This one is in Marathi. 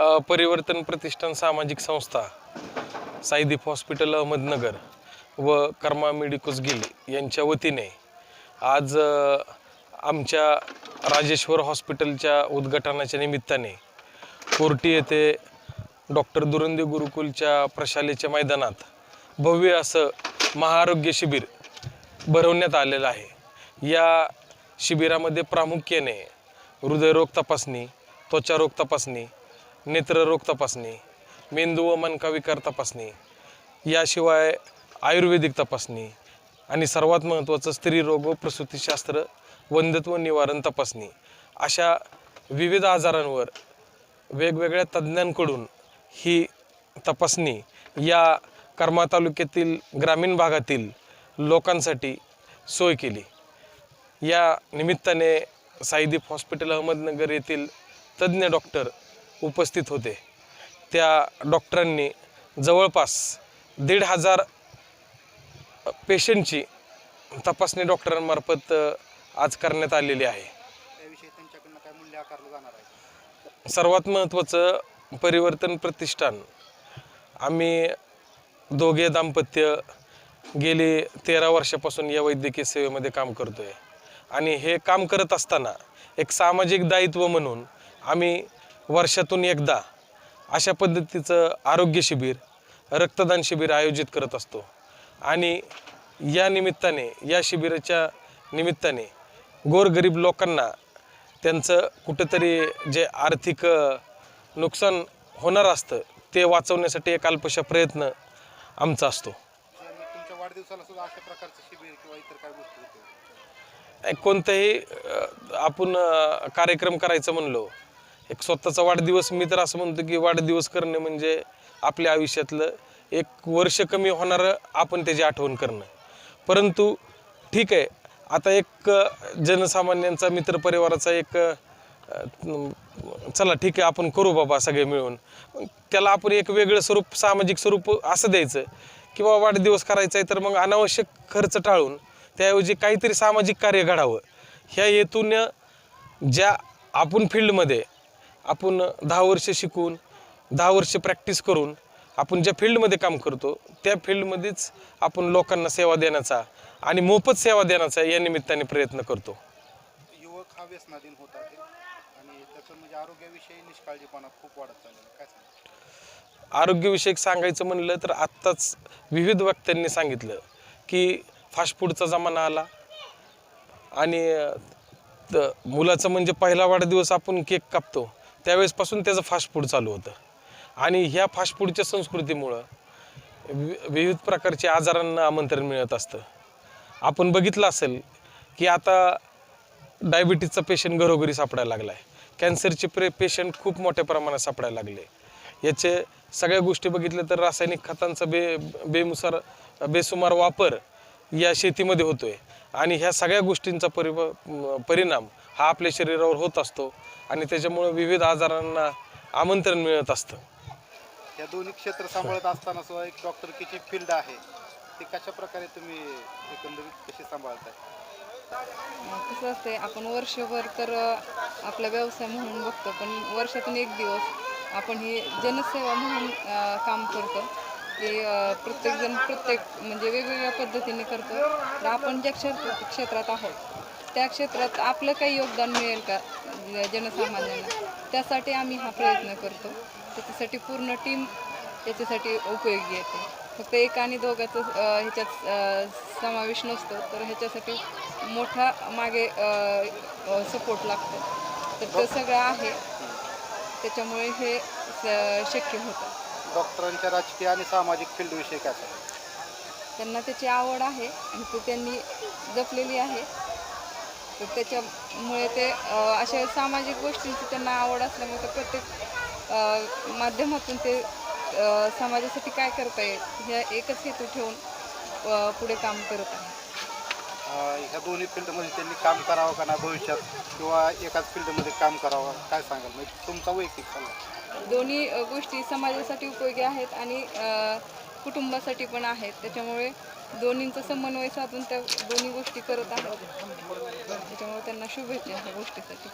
परिवर्तन प्रतिष्ठान सामाजिक संस्था साईदीप हॉस्पिटल अहमदनगर व कर्मा मेडिकोस गिल यांच्या वतीने आज आमच्या राजेश्वर हॉस्पिटलच्या उद्घाटनाच्या निमित्ताने कोर्टी येथे डॉक्टर दुरंदे गुरुकुलच्या प्रशालेच्या मैदानात भव्य असं महाआरोग्य शिबिर भरवण्यात आलेलं आहे. या शिबिरामध्ये प्रामुख्याने हृदयरोग तपासणी त्वचारोग तपासणी नेत्ररोग तपासणी मेंदू व मनकाविकार तपासणी याशिवाय आयुर्वेदिक तपासणी आणि सर्वात महत्त्वाचं स्त्रीरोग व प्रसूतीशास्त्र वंधत्व निवारण तपासणी. अशा विविध आजारांवर वेगवेगळ्या तज्ज्ञांकडून ही तपासणी या कर्मा तालुक्यातील ग्रामीण भागातील लोकांसाठी सोय केली. या निमित्ताने साईदीप हॉस्पिटल अहमदनगर येथील तज्ज्ञ डॉक्टर उपस्थित होते. त्या डॉक्टरांनी जवळपास दीड हजार पेशंटची तपासणी डॉक्टरांमार्फत आज करण्यात आलेली आहे. सर्वात महत्त्वाचं परिवर्तन प्रतिष्ठान. आम्ही दोघे दाम्पत्य गेली तेरा वर्षापासून या वैद्यकीय सेवेमध्ये काम करतो आहे आणि हे काम करत असताना एक सामाजिक दायित्व म्हणून आम्ही वर्षातून एकदा अशा पद्धतीचं आरोग्य शिबिर रक्तदान शिबिर आयोजित करत असतो. आणि या निमित्ताने या शिबिराच्या निमित्ताने गोरगरीब लोकांना त्यांचं कुठंतरी जे आर्थिक नुकसान होणार असतं ते वाचवण्यासाठी एक अल्पशा प्रयत्न आमचा असतो. कोणताही आपण कार्यक्रम करायचं म्हणलो एक स्वतःचा वाढदिवस मी तर असं म्हणतो की वाढदिवस करणे म्हणजे आपल्या आयुष्यातलं एक वर्ष कमी होणारं आपण त्याची आठवण करणं. परंतु ठीक आहे आता एक जनसामान्यांचा मित्रपरिवाराचा एक चला ठीक आहे आपण करू बाबा सगळे मिळून. त्याला आपण एक वेगळं स्वरूप सामाजिक स्वरूप असं द्यायचं किंवा वाढदिवस करायचा आहे तर मग अनावश्यक खर्च टाळून त्याऐवजी काहीतरी सामाजिक कार्य घडावं. ह्या हेतून ज्या आपण फील्डमध्ये आपण दहा वर्ष शिकून दहा वर्ष प्रॅक्टिस करून आपण ज्या फील्डमध्ये काम करतो त्या फील्डमध्येच आपण लोकांना सेवा देण्याचा आणि मोफत सेवा देण्याचा या निमित्ताने प्रयत्न करतो. युवक हा व्यसनाधीन होत आहे आणि त्याचं म्हणजे आरोग्याविषयी निष्काळजीपणा खूप वाढत चाललेला. काय आरोग्यविषयक सांगायचं म्हणलं तर आत्ताच विविध वक्त्यांनी सांगितलं की फास्ट फूडचा जमाना आला आणि मुलाचं म्हणजे पहिला वाढदिवस आपण केक कापतो. त्यावेळेसपासून त्याचं फास्ट फूड चालू होतं. आणि ह्या फास्ट फूडच्या संस्कृतीमुळं वि- विविध प्रकारचे आजारांना आमंत्रण मिळत असतं. आपण बघितलं असेल की आता डायबिटीजचा पेशंट घरोघरी सापडायला लागला आहे कॅन्सरचे प्रे पेशंट खूप मोठ्या प्रमाणात सापडायला लागले. याचे सगळ्या गोष्टी बघितल्या तर रासायनिक खतांचा बे बेमुसार बेसुमार वापर या शेतीमध्ये होतो आहे आणि ह्या सगळ्या गोष्टींचा परि परिणाम हा आपल्या शरीरावर होत असतो आणि त्याच्यामुळे विविध आजारांना आमंत्रण मिळत असतं. या दोन्ही क्षेत्र सांभाळत असताना सुद्धा एक डॉक्टरकीची फील्ड आहे ती कशा प्रकारे तुम्ही एकंदरीत कशी सांभाळताय? कसं असते आपण वर्षभर तर आपला व्यवसाय म्हणून बघतो पण वर्षातून एक दिवस आपण ही जनसेवा म्हणून काम करतो. की प्रत्येकजण प्रत्येक म्हणजे वेगवेगळ्या पद्धतीने करतो. तर आपण ज्या क्षेत्र क्षेत्रात आहोत त्या क्षेत्रात आपलं काही योगदान मिळेल का ज- जनसामान्यांना? त्यासाठी आम्ही हा प्रयत्न करतो. त्याच्यासाठी पूर्ण टीम याच्यासाठी उपयोगी येते. फक्त एक आणि दोघाचं ह्याच्यात समावेश नसतो. तर ह्याच्यासाठी मोठा मागे सपोर्ट लागतो. तर ते सगळं आहे. त्याच्यामुळे हे स- शक्य होतं. डॉक्टरांच्या राजकीय आणि सामाजिक फील्डविषयी काय त्यांना त्याची आवड आहे आणि ती त्यांनी जपलेली आहे. तर त्याच्यामुळे ते अशा सामाजिक गोष्टींची त्यांना आवड असल्यामुळे ते प्रत्येक माध्यमातून ते समाजासाठी काय करता येईल ह्या एकच हेतू ठेवून पुढे काम करत आहे ह्या दोन्ही फील्डमध्ये त्यांनी काम करावं का नाही भविष्यात? किंवा एकाच फील्डमध्ये काम करावं? काय सांगाल? म्हणजे तुमचा वैयक्तिक सल्ला. दोन्ही गोष्टी समाजासाठी उपयोगी आहेत आणि कुटुंबासाठी पण आहेत. त्याच्यामुळे दोन्हींचा समन्वय साधून त्या दोन्ही गोष्टी करत आहेत. त्याच्यामुळे त्यांना शुभेच्छा ह्या गोष्टीसाठी.